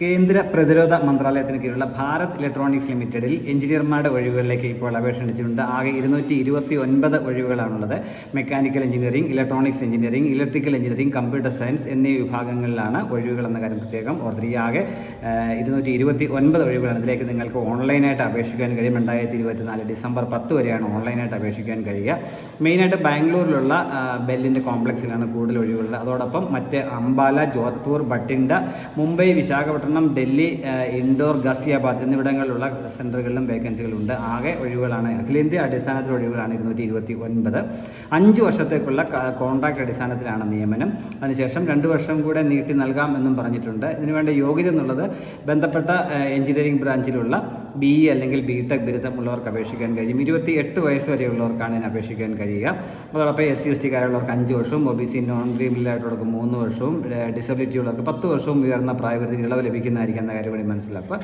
കേന്ദ്ര പ്രതിരോധ മന്ത്രാലയത്തിന് കീഴിലുള്ള ഭാരത് ഇലക്ട്രോണിക്സ് ലിമിറ്റഡിൽ എഞ്ചിനീയർമാരുടെ ഒഴിവുകളിലേക്ക് ഇപ്പോൾ അപേക്ഷ അടിച്ചിട്ടുണ്ട് ആകെ ഇരുന്നൂറ്റി ഇരുപത്തി ഒൻപത് ഒഴിവുകളാണുള്ളത്. Mechanical engineering electronics engineering electrical engineering computer science എന്നീ വിഭാഗങ്ങളിലാണ് ഒഴിവുകൾ എന്ന കാര്യം പ്രത്യേകം ഓർത്തിരിക്കുക. ആകെ ഇരുന്നൂറ്റി ഇരുപത്തി ഒൻപത് ഒഴിവുകളാണ്. ഇതിലേക്ക് നിങ്ങൾക്ക് ഓൺലൈനായിട്ട് അപേക്ഷിക്കാൻ കഴിയും. രണ്ടായിരത്തി ഇരുപത്തിനാല് ഡിസംബർ പത്ത് വരെയാണ് ഓൺലൈനായിട്ട് അപേക്ഷിക്കാൻ കഴിയുക. മെയിനായിട്ട് ബാംഗ്ലൂരിലുള്ള ബെല്ലിന്റെ കോംപ്ലക്സിലാണ് കൂടുതൽ ഒഴിവുകൾ. അതോടൊപ്പം മറ്റ് അംബാല ജോധ്പൂർ ബട്ടിൻഡ മുംബൈ വിശാഖപട്ടണം ഡൽഹി ഇൻഡോർ ഗസിയാബാദ് എന്നിവിടങ്ങളിലുള്ള സെന്ററുകളിലും വേക്കൻസികളുണ്ട്. ആകെ ഒഴിവുകളാണ്. അഖിലേന്ത്യ അടിസ്ഥാനത്തിൽ ഒഴിവുകളാണ് ഇരുന്നൂറ്റി ഇരുപത്തി ഒൻപത് അഞ്ച് വർഷത്തേക്കുള്ള കോൺട്രാക്ട് അടിസ്ഥാനത്തിലാണ് നിയമനം. അതിനുശേഷം രണ്ട് വർഷം കൂടെ നീട്ടി നൽകാം എന്നും പറഞ്ഞിട്ടുണ്ട്. ഇതിനുവേണ്ട യോഗ്യത എന്നുള്ളത് ബന്ധപ്പെട്ട എഞ്ചിനീയറിംഗ് ബ്രാഞ്ചിലുള്ള ബി ഇ അല്ലെങ്കിൽ ബി ടെക് ബിരുദമുള്ളവർക്ക് അപേക്ഷിക്കാൻ കഴിയും. ഇരുപത്തി എട്ട് വയസ്സ് വരെയുള്ളവർക്കാണ് ഇതിന് അപേക്ഷിക്കാൻ കഴിയുക. അതോടൊപ്പം എസ് സി എസ് ടിക്കാരുള്ളവർക്ക് അഞ്ച് വർഷവും ഒ ബി സി നോൺ ക്രീമിലായിട്ടുള്ളവർക്ക് മൂന്ന് വർഷവും ഡിസബിലിറ്റി ഉള്ളവർക്ക് പത്ത് വർഷവും ഉയർന്ന പ്രായപരിധി ഇളവ് ലഭിക്കുന്നതായിരിക്കും എന്ന കാര്യം കൂടി മനസ്സിലാക്കുക.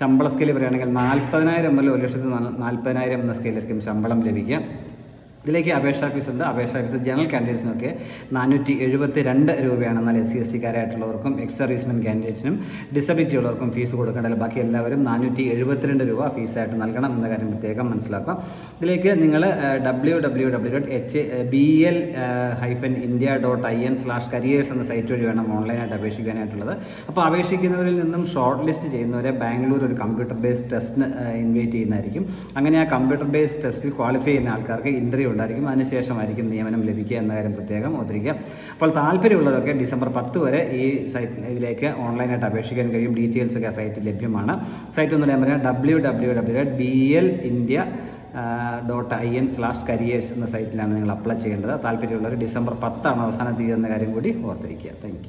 ശമ്പള സ്കെയിൽ പറയുകയാണെങ്കിൽ നാൽപ്പതിനായിരം മുതൽ ഒരു ലക്ഷത്തി നാൽപ്പതിനായിരം എന്ന സ്കെയിലായിരിക്കും ശമ്പളം ലഭിക്കുക. ഇതിലേക്ക് അപേക്ഷാ ഫീസ് ഉണ്ട്. അപേക്ഷാ ഫീസ് ജനറൽ കാൻഡിഡേറ്റ്സിനൊക്കെ നാനൂറ്റി എഴുപത്തി രണ്ട് രൂപയാണ് എന്നാൽ എസ് സി എസ് ടിക്കാരായിട്ടുള്ളവർക്കും എക്സ് സർവീസ്മെൻ കാൻഡിഡേറ്റ്സിനും ഡിസബിലിറ്റി ഉള്ളവർക്കും ഫീസ് കൊടുക്കേണ്ടത്. ബാക്കി എല്ലാവരും നാനൂറ്റി എഴുപത്തിരണ്ട് രൂപ ഫീസായിട്ട് നൽകണം എന്ന കാര്യം പ്രത്യേകം മനസ്സിലാക്കാം. ഇതിലേക്ക് നിങ്ങൾ W W W dot H B L hyphen India dot I N slash careers എന്ന സൈറ്റ് വഴി വേണം ഓൺലൈനായിട്ട് അപേക്ഷിക്കാനായിട്ടുള്ളത്. അപ്പോൾ അപേക്ഷിക്കുന്നവരിൽ നിന്നും ഷോർട്ട് ലിസ്റ്റ് ചെയ്യുന്നവരെ ബാംഗ്ലൂർ ഒരു കമ്പ്യൂട്ടർ ബേസ്ഡ് ടെസ്റ്റിന് ഇൻവൈറ്റ് ചെയ്യുന്നതായിരിക്കും. അങ്ങനെ ആ കമ്പ്യൂട്ടർ ബേസ്ഡ് ടെസ്റ്റിൽ ക്വാളിഫൈ ചെയ്യുന്ന ആൾക്കാർക്ക് ഇന്റർവ്യൂ ഉണ്ടായിരിക്കും. അതിനുശേഷമായിരിക്കും നിയമനം ലഭിക്കുക എന്ന കാര്യം പ്രത്യേകം ഓർത്തിരിക്കുക. അപ്പോൾ താല്പര്യമുള്ളവരൊക്കെ ഡിസംബർ പത്ത് വരെ ഈ സൈറ്റ് ഇതിലേക്ക് ഓൺലൈനായിട്ട് അപേക്ഷിക്കാൻ കഴിയും. ഡീറ്റെയിൽസ് ഒക്കെ സൈറ്റിൽ ലഭ്യമാണ്. സൈറ്റ് ഒന്ന് ഞാൻ പറയാം. W W W dot B L India dot I N slash careers എന്ന സൈറ്റിലാണ് നിങ്ങൾ അപ്ലൈ ചെയ്യേണ്ടത്. താല്പര്യമുള്ളവർ ഡിസംബർ പത്താണ് അവസാന തീയതി എന്ന കാര്യം കൂടി ഓർത്തിരിക്കുക. താങ്ക്